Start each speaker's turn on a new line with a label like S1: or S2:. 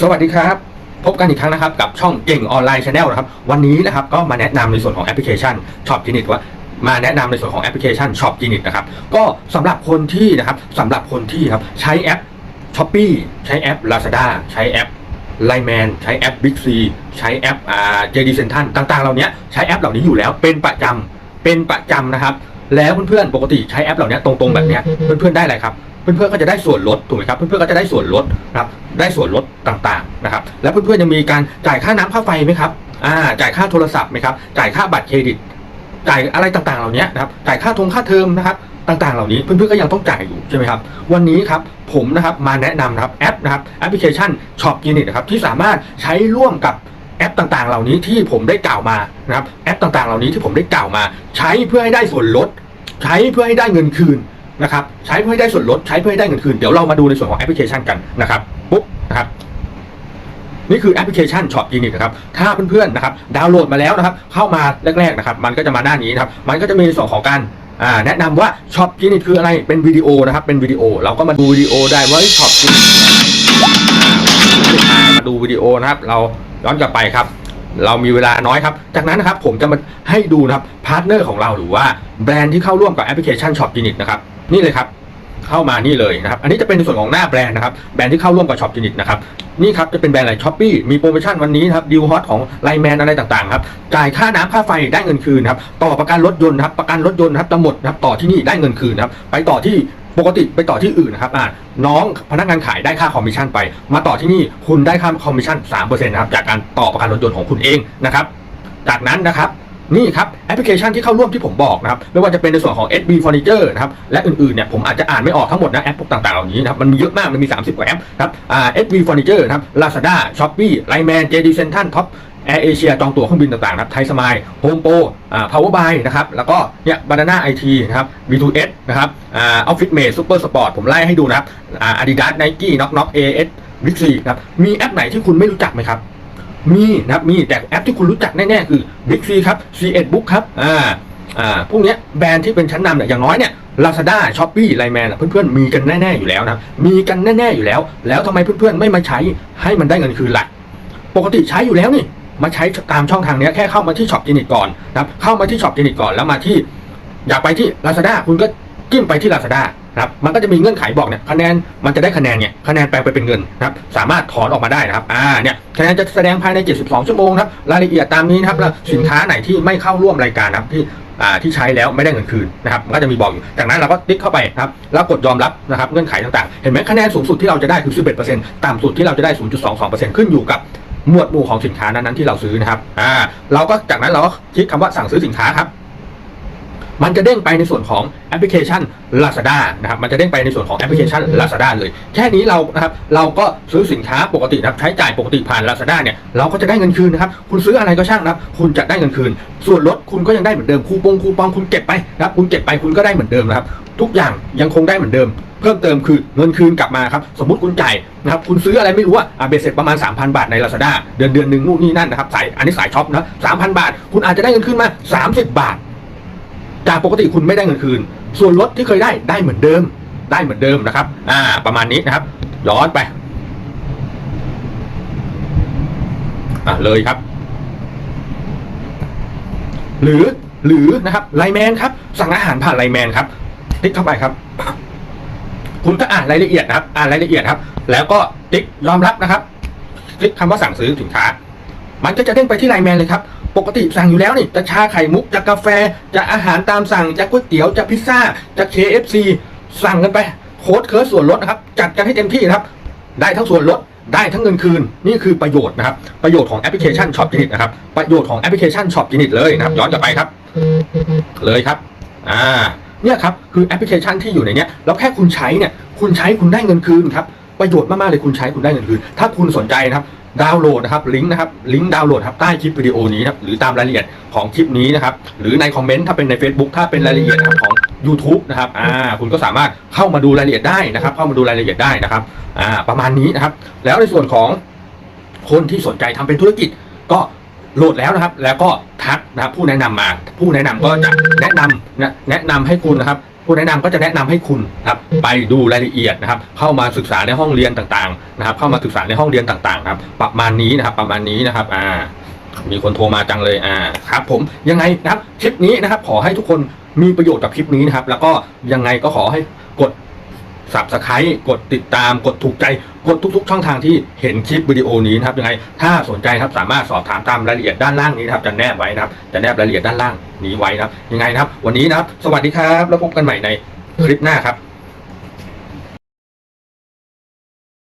S1: สวัสดีครับ พบกันอีกครั้งนะครับ กับช่องเก่งออนไลน์ชาแนลนะครับ วันนี้นะครับก็มาแนะนำในส่วนของแอปพลิเคชันช็อปจินิตว่ามาแนะนำในส่วนของแอปพลิเคชันช็อปจินิตนะครับก็สำหรับคนที่นะครับสำหรับคนที่ครับใช้แอป s h อ p e e ใช้แอป Lazada ใช้แอปไลแมนใช้แอป Big C ใช้แอปอ่า JD Central ต่างๆ เหล่านี้ใช้แอปเหล่านี้อยู่แล้วเป็นประจำเป็นประจำนะครับ แล้วเพื่อนๆปกติใช้แอปเหล่านี้ตรงๆแบบเนี้ยเพื่อนๆได้อะไรครับเพื่อนๆก็จะได้ส่วนลดถูกไหมครับเพื่อนๆก็จะได้ส่วนลดนะครับได้ส่วนลดต่างๆนะครับแล้วเพื่อนๆยังมีการจ่ายค่าน้ำค่าไฟไหมครับอ่าจ่ายค่าโทรศัพท์ไหมครับจ่ายค่าบัตรเครดิต จ่ายอะไรต่างๆ เหล่านี้นะครับจ่ายค่าทงค่าเทอมนะครับต่างๆ เหล่านี้เพื่อนๆก็ยังต้องจ่ายอยู่ใช่ไหมครับวันนี้ครับผมนะครับมาแนะนำนะครับแอปนะครับแอปพลิเคชัน Shop Unit นะครับที่สามารถใช้ร่วมกับ แอปต่างๆ เหล่านี้ที่ผมได้กล่าวมานะครับแอปต่างๆ เหล่านี้ที่ผมได้กล่าวมา ใช้เพื่อให้ได้ส่วนลด ใช้เพื่อให้ได้เงินคืนนะครับใช้เพื่อให้ได้ส่วนลดใช้เพื่อให้ได้เงินคืนเดี๋ยวเรามาดูในส่วนของแอปพลิเคชันกันนะครับปุ๊บนะครับนี่คือแอปพลิเคชัน Shop Unit นะครับ ถ้าเพื่อนๆนะครับดาวน์โหลดมาแล้วนะครับ เข้ามาแรกๆนะครับ มันก็จะมาหน้านี้นะครับ มันก็จะมีในส่วนของการแนะนำว่า Shop Unit คืออะไร เป็นวิดีโอนะครับ เป็นวิดีโอ เราก็มาดูวิดีโอได้ว่า Shop Unit มาดูวิดีโอนะครับ เรา ย้อนกลับไปครับ เรามีเวลาน้อยครับ จากนั้นนะครับผมจะมาให้ดูนะครับพาร์ทเนอร์ของเราหรือว่าแบรนด์ที่เข้าร่วมกับแอปพลิเคชัน Shop Unit นะครับนี่เลยครับเข้ามานี่เลยนะครับ อันนี้จะเป็นในส่วนของหน้าแบรนด์นะครับ แบรนด์ที่เข้าร่วมกับ Shop Unit นะครับ นี่ครับจะเป็นแบรนด์อะไรช้อปปี้มีโปรโมชั่นวันนี้นะครับดีลฮอตของไลแมนอะไรต่างๆครับ จ่ายค่าน้ำค่าไฟได้เงินคืนครับ ต่อประกันรถยนต์ครับ ประกันรถยนต์ครับจะหมดครับ ต่อที่นี่ได้เงินคืนครับ ไปต่อที่ ปกติไปต่อที่อื่นนะครับอ่าน้องพนักงานขายได้ค่าคอมมิชชั่นไป มาต่อที่นี่คุณได้ค่าคอมมิชชั่น3%นะครับจากการต่อประกันรถยนต์ของคุณเองนะครับจากนั้นนะครับนี่ครับแอปพลิเคชันที่เข้าร่วมที่ผมบอกนะครับไม่ว่าจะเป็นในส่วนของ SB Furniture นะครับและอื่นๆเนี่ยผมอาจจะอ่านไม่ออกทั้งหมดนะแอปพวกต่างๆเหล่านี้นะครับมันมีเยอะมากมันมี 30 กว่าแอปนะครับอ่า SB Furniture นะครับ Lazada Shopee Line JD Central Top Air Asia จองตั๋วเครื่องบินต่างๆนะครับไทยสมายโฮมโปรอ่า Power Buy นะครับแล้วก็เนี่ย Banana IT นะครับ B2S นะครับอ่า Office Mate Super Sport ผมไล่ให้ดูนะครับอ่า Adidas Nike Knock Knock AS Big C นะครับมีแอปไหนที่คุณไม่รู้จักไหมครับ มีนะครับมีแต่แอปที่คุณรู้จักแน่ๆคือ Big C ครับ C1 Book ครับอ่าอ่าพวกเนี้ยแบรนด์ที่เป็นชั้นนำเนี่ยอย่างน้อยเนี่ย Lazada Shopee ไลแมนเพื่อนๆมีกันแน่ๆอยู่แล้วนะมีกันแน่ๆอยู่แล้ว แล้วทำไมเพื่อนๆไม่มาใช้ให้มันได้เงินคืนล่ะปกติใช้อยู่แล้วนี่ มาใช้ตามช่องทางเนี้ยแค่เข้ามาที่ช็อปจินิตก่อนนะครับเข้ามาที่ช็อปจินิตก่อนแล้วมาที่อยากไปที่ Lazada คุณก็จิ้มไปที่ Lazada นะครับมันก็จะมีเงื่อนไขบอกเนี่ยคะแนนมันจะได้คะแนนเนี่ยคะแนนแปลงไปเป็นเงินนะครับสามารถถอนออกมาได้นะครับอ่าเนี่ยคะแนนจะแสดงภายใน 72 ชั่วโมงนะครับรายละเอียดตามนี้นะครับแล้วสินค้าไหนที่ไม่เข้าร่วมรายการนะครับที่อ่าที่ใช้แล้วไม่ได้เงินคืนนะครับมันก็จะมีบอกอยู่จากนั้นเราก็ติ๊กเข้าไปนะครับแล้วกดยอมรับนะครับเงื่อนไขต่างๆ เห็นไหมคะแนนสูงสุดที่เราจะได้คือ 11%ต่ำสุดที่เราจะได้ 0.22%ขึ้นอยู่กับ หมวดหมู่ของสินค้านั้นๆที่เราซื้อนะครับ อ่า เราก็จากนั้นเราก็คลิกคำว่าสั่งซื้อสินค้าครับ มันจะเด้งไปในส่วนของแอปพลิเคชัน Lazada นะครับ มันจะเด้งไปในส่วนของแอปพลิเคชัน Lazada เลย แค่นี้เรานะครับ เราก็ซื้อสินค้าปกตินะครับ ใช้จ่ายปกติผ่าน Lazada เนี่ย เราก็จะได้เงินคืนนะครับ คุณซื้ออะไรก็ช่างนะครับ คุณจะได้เงินคืน ส่วนลดคุณก็ยังได้เหมือนเดิม คูปองคูปองคุณเก็บไปนะครับ คุณเก็บไปคุณก็ได้เหมือนเดิมนะครับ ทุกอย่างยังคงได้เหมือนเดิม เพิ่มเติมคือเงินคืนกลับมาครับสมมติคุณจ่ายนะครับคุณซื้ออะไรไม่รู้อะอะเบสเสร็จประมาณ 3,000 บาทใน Lazada เดือนเดือนหนึ่งนู่นนี่นั่นนะครับสายอันนี้สายช็อปนะ3,000บาท คุณอาจจะได้เงินคืนมา 30 บาท จากปกติคุณไม่ได้เงินคืน ส่วนลดที่เคยได้ได้เหมือนเดิม ได้เหมือนเดิมนะครับ อ่า ประมาณนี้นะครับย้อนไปอะเลยครับ หรือหรือนะครับไลแมนครับ สั่งอาหารผ่านไลแมนครับติ๊กเข้าไปครับ คุณก็อ่านรายละเอียดนะครับ อ่านรายละเอียดครับ แล้วก็ติ๊กยอมรับนะครับติ๊กคำว่าสั่งซื้อสินค้า มันก็จะเด้งไปที่ไลน์แมนเลยครับ ปกติสั่งอยู่แล้วนี่ จะชาไข่มุก จะกาแฟ จะอาหารตามสั่ง จะก๋วยเตี๋ยว จะพิซซ่า จะ KFC สั่งกันไป โค้ดเคิร์ส่วนลดนะครับ จัดกันให้เต็มที่นะครับ ได้ทั้งส่วนลด ได้ทั้งเงินคืน นี่คือประโยชน์นะครับ ประโยชน์ของแอปพลิเคชันช็อปจินิตนะครับ ประโยชน์ของแอปพลิเคชันช็อปจินิตเลยนะครับ ย้อนกลับไปครับ เลยครับ อ่า เนี่ยครับคือแอปพลิเคชันที่อยู่ในเนี้ยแล้วแค่คุณใช้เนี่ยคุณใช้คุณได้เงินคืนครับประโยชน์มากๆเลยคุณใช้คุณได้เงินคืน ถ้าคุณสนใจนะครับดาวน์โหลดนะครับลิงก์นะครับลิงก์ดาวน์โหลดครับใต้คลิปวิดีโอนี้นะครับหรือตามรายละเอียดของคลิปนี้นะครับหรือในคอมเมนต์ถ้าเป็นใน Facebook ถ้าเป็นรายละเอียดของ YouTube นะครับอ่าคุณก็สามารถเข้ามาดูรายละเอียดได้นะครับ เข้ามาดูรายละเอียดได้นะครับอ่าประมาณนี้นะครับ แล้วในส่วนของคนที่สนใจทำเป็นธุรกิจก็โหลดแล้วนะครับ แล้วก็ ทักนะครับผู้แนะนำมา ผู้แนะนำก็จะแนะนำนะแนะนำให้คุณนะครับ ผู้แนะนำก็จะแนะนำให้คุณนะครับไปดูรายละเอียดนะครับ เข้ามาศึกษาในห้องเรียนต่างๆนะครับ เข้ามาศึกษาในห้องเรียนต่างๆครับ ประมาณนี้นะครับ ประมาณนี้นะครับอ่ามีคนโทรมาจังเลยอ่าครับ ผมยังไงนะครับคลิปนี้นะครับ ขอให้ทุกคนมีประโยชน์กับคลิปนี้นะครับ แล้วก็ยังไงก็ขอให้กด s u b สไ r i b e กดติดตามกดถูกใจกดทุก ๆ ช่องทางที่เห็นคลิปวิดีโอนี้นะครับยังไงถ้าสนใจครับสามารถสอบถามตามรายละเอียดด้านล่างนี้นะครับจะแนบไว้นะครับจะแนบรายละเอียดด้านล่างนี้ไว้นะครับยังไงนะครับ วันนี้นะครับ สวัสดีครับ แล้วพบกันใหม่ในคลิปหน้าครับ